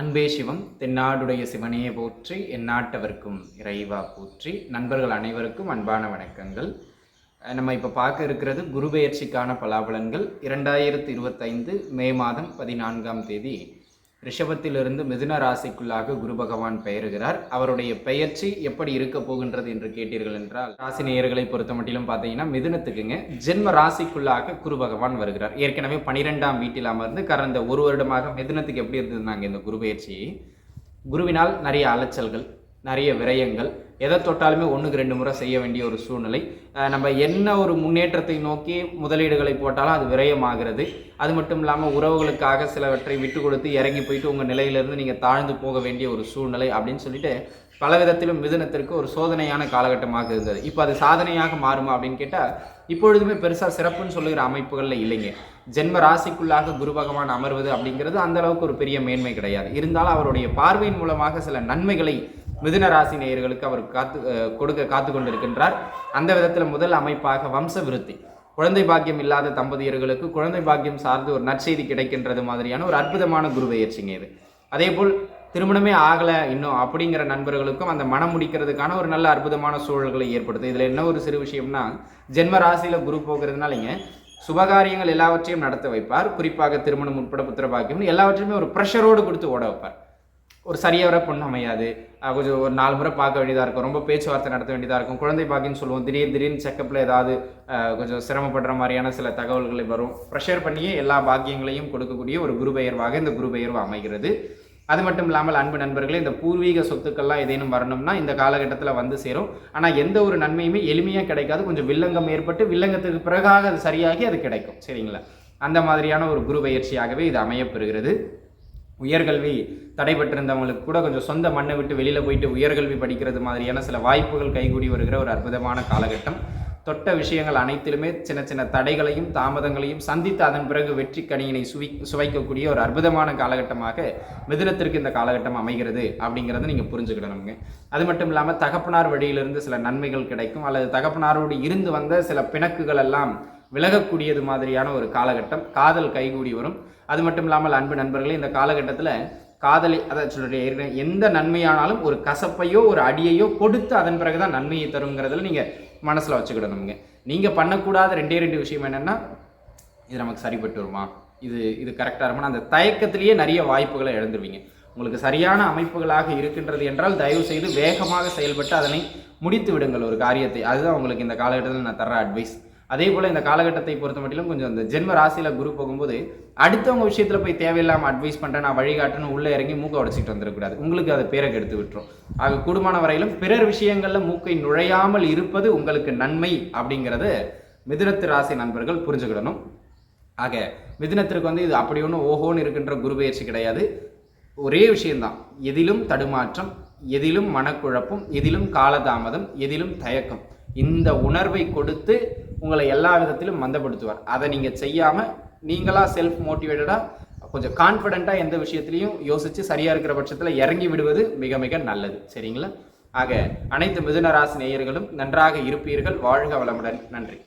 அன்பே சிவம் தென்னாடுடைய சிவனையே போற்றி எந்நாட்டவர்க்கும் இறைவா போற்றி. நண்பர்கள் அனைவருக்கும் அன்பான வணக்கங்கள். நம்ம இப்போ பார்க்க இருக்கிறது குரு பெயர்ச்சிக்கான பலாபலன்கள் இரண்டாயிரத்தி இருபத்தைந்து மே மாதம் பதினான்காம் தேதி. ரிஷபத்திலிருந்து மிதுன ராசிக்குள்ளாக குரு பகவான் பெயருகிறார். அவருடைய பெயர்ச்சி எப்படி இருக்க போகின்றது என்று கேட்டீர்கள் என்றால் ராசி நேயர்களை பொறுத்த மட்டிலும் பார்த்தீங்கன்னா மிதுனத்துக்குங்க ஜென்ம ராசிக்குள்ளாக குரு பகவான் வருகிறார். ஏற்கனவே பனிரெண்டாம் வீட்டில் அமர்ந்து கடந்த ஒரு வருடமாக மிதுனத்துக்கு எப்படி இருந்திருந்தாங்க இந்த குரு பெயர்ச்சி? குருவினால் நிறைய அலைச்சல்கள் நிறைய விரயங்கள். எதை தொட்டாலுமே ஒன்றுக்கு ரெண்டு முறை செய்ய வேண்டிய ஒரு சூழ்நிலை. நம்ம என்ன ஒரு முன்னேற்றத்தை நோக்கி முதலீடுகளை போட்டாலும் அது விரயமாகிறது. அது மட்டும் இல்லாமல் உறவுகளுக்காக சிலவற்றை விட்டு கொடுத்து இறங்கி போயிட்டு உங்கள் நிலையிலிருந்து நீங்கள் தாழ்ந்து போக வேண்டிய ஒரு சூழ்நிலை அப்படின்னு சொல்லிட்டு பல விதத்திலும் மிதுனத்திற்கு ஒரு சோதனையான காலகட்டமாக இருந்தது. இப்போ அது சாதனையாக மாறுமா அப்படின்னு கேட்டால் இப்பொழுதுமே பெருசாக சிறப்புன்னு சொல்லுகிற அமைப்புகளில் இல்லைங்க. ஜென்ம ராசிக்குள்ளாக குரு பகவான் அமர்வது அப்படிங்கிறது அந்த அளவுக்கு ஒரு பெரிய மேன்மை கிடையாது. இருந்தாலும் அவருடைய பார்வையின் மூலமாக சில நன்மைகளை மிதுன ராசி நேயர்களுக்கு அவர் காத்து கொடுக்க காத்து கொண்டிருக்கின்றார். அந்த விதத்தில் முதல் அமைப்பாக வம்ச விருத்தி குழந்தை பாக்கியம் இல்லாத தம்பதியர்களுக்கு குழந்தை பாக்கியம் சார்ந்து ஒரு நற்செய்தி கிடைக்கின்றது மாதிரியான ஒரு அற்புதமான குரு பெயர்ச்சிங்க இது. அதே போல் திருமணமே ஆகலை இன்னும் அப்படிங்கிற நண்பர்களுக்கும் அந்த மனம் முடிக்கிறதுக்கான ஒரு நல்ல அற்புதமான சூழல்களை ஏற்படுத்தும் இதில் என்ன ஒரு சிறு விஷயம்னா ஜென்ம ராசியில் குரு போகிறதுனாலங்க சுபகாரியங்கள் எல்லாவற்றையும் நடத்த வைப்பார். குறிப்பாக திருமணம் உட்பட புத்திர பாக்கியம் எல்லாவற்றையுமே ஒரு ப்ரெஷரோடு கொடுத்து ஓட வைப்பார். ஒரு சரியாகிற பொண்ணு அமையாது. கொஞ்சம் ஒரு நாலு முறை பார்க்க வேண்டியதாக இருக்கும். ரொம்ப பேச்சுவார்த்தை நடத்த வேண்டியதாக இருக்கும். குழந்தை பாக்கின்னு சொல்லுவோம். திடீர் திடீர்னு செக்கப்பில் ஏதாவது கொஞ்சம் சிரமப்படுற மாதிரியான சில தகவல்களை வரும். ப்ரெஷர் பண்ணியே எல்லா பாக்கியங்களையும் கொடுக்கக்கூடிய ஒரு குரு பெயர்வாக இந்த குரு பெயர்வு அமைகிறது. அது மட்டும் இல்லாமல் அன்பு நண்பர்களே இந்த பூர்வீக சொத்துக்கள்லாம் ஏதேனும் வரணும்னா இந்த காலகட்டத்தில் வந்து சேரும். ஆனால் எந்த ஒரு நன்மையுமே எளிமையாக கிடைக்காது. கொஞ்சம் வில்லங்கம் ஏற்பட்டு வில்லங்கத்துக்கு பிறகாக அது சரியாகி அது கிடைக்கும். சரிங்களா? அந்த மாதிரியான ஒரு குரு பயிற்சியாகவே இது அமையப்பெறுகிறது உயர்கல்வி தடைபட்டிருந்தவங்களுக்கு கூட கொஞ்சம் சொந்த மண்ணை விட்டு வெளியில் போயிட்டு உயர்கல்வி படிக்கிறது மாதிரியான சில வாய்ப்புகள் கைகூடி வருகிற ஒரு அற்புதமான காலகட்டம். தொட்ட விஷயங்கள் அனைத்திலுமே சின்ன சின்ன தடைகளையும் தாமதங்களையும் சந்தித்து அதன் பிறகு வெற்றி கணியினை சுவி சுவைக்கக்கூடிய ஒரு அற்புதமான காலகட்டமாக மிதுனத்திற்கு இந்த காலகட்டம் அமைகிறது அப்படிங்கிறத நீங்கள் புரிஞ்சுக்கிடணுங்க. அது மட்டும் இல்லாமல் தகப்பனார் வழியிலிருந்து சில நன்மைகள் கிடைக்கும். அல்லது தகப்பனாரோடு இருந்து வந்த சில பிணக்குகள் எல்லாம் விலகக்கூடியது மாதிரியான ஒரு காலகட்டம். காதல் கைகூடி வரும். அது மட்டும் இல்லாமல் அன்பு நண்பர்களே இந்த காலகட்டத்தில் காதலை அதை சொல்கிறேன் எந்த நன்மையானாலும் ஒரு கசப்பையோ ஒரு அடியையோ கொடுத்து அதன் பிறகு தான் நன்மையை தருங்கிறதுல நீங்கள் மனசில் வச்சுக்கிடணுங்க நீங்கள் பண்ணக்கூடாத ரெண்டே ரெண்டு விஷயம் என்னென்னா இது நமக்கு சரிப்பட்டு வருமா? இது இது கரெக்டாக இருக்குமா? அந்த தயக்கத்திலேயே நிறைய வாய்ப்புகளை இழந்துருவீங்க. உங்களுக்கு சரியான அமைப்புகளாக இருக்கின்றது என்றால் தயவு செய்து வேகமாக செயல்பட்டு அதனை முடித்து விடுங்கள் ஒரு காரியத்தை. அதுதான் உங்களுக்கு இந்த காலகட்டத்தில் நான் தர அட்வைஸ் அதே போல் இந்த காலகட்டத்தை பொறுத்த மட்டிலும் கொஞ்சம் இந்த ஜென்ம ராசியில் குரு போகும்போது அடுத்தவங்க விஷயத்தில் போய் தேவையில்லாமல் அட்வைஸ் பண்ணுறேன் நான் வழிகாட்டுன்னு உள்ளே இறங்கி மூக்கை உடச்சிட்டு வந்துடக்கூடாது. உங்களுக்கு அதை பேரை கெடுத்து விட்டுரும். ஆக கூடுமான வரையிலும் பிறர் விஷயங்களில் மூக்கை நுழையாமல் இருப்பது உங்களுக்கு நன்மை அப்படிங்கிறத மிதுனத்து ராசி நண்பர்கள் புரிஞ்சுக்கிடணும். ஆக மிதுனத்திற்கு வந்து இது அப்படி ஒன்றும் ஓஹோன்னு இருக்கின்ற குரு பயிற்சி கிடையாது. ஒரே விஷயம்தான். எதிலும் தடுமாற்றம் எதிலும் மனக்குழப்பம் எதிலும் காலதாமதம் எதிலும் தயக்கம். இந்த உணர்வை கொடுத்து உங்களை எல்லா விதத்திலும் மந்தப்படுத்துவார். அதை நீங்கள் செய்யாமல் நீங்களாக செல்ஃப் மோட்டிவேட்டடாக கொஞ்சம் கான்ஃபிடெண்ட்டாக எந்த விஷயத்திலையும் யோசித்து சரியாக இருக்கிற பட்சத்தில் இறங்கி விடுவது மிக மிக நல்லது. சரிங்களா? ஆக அனைத்து மிதுன ராசி நேயர்களும் நன்றாக இருப்பீர்கள். வாழ்க வளமுடன். நன்றி.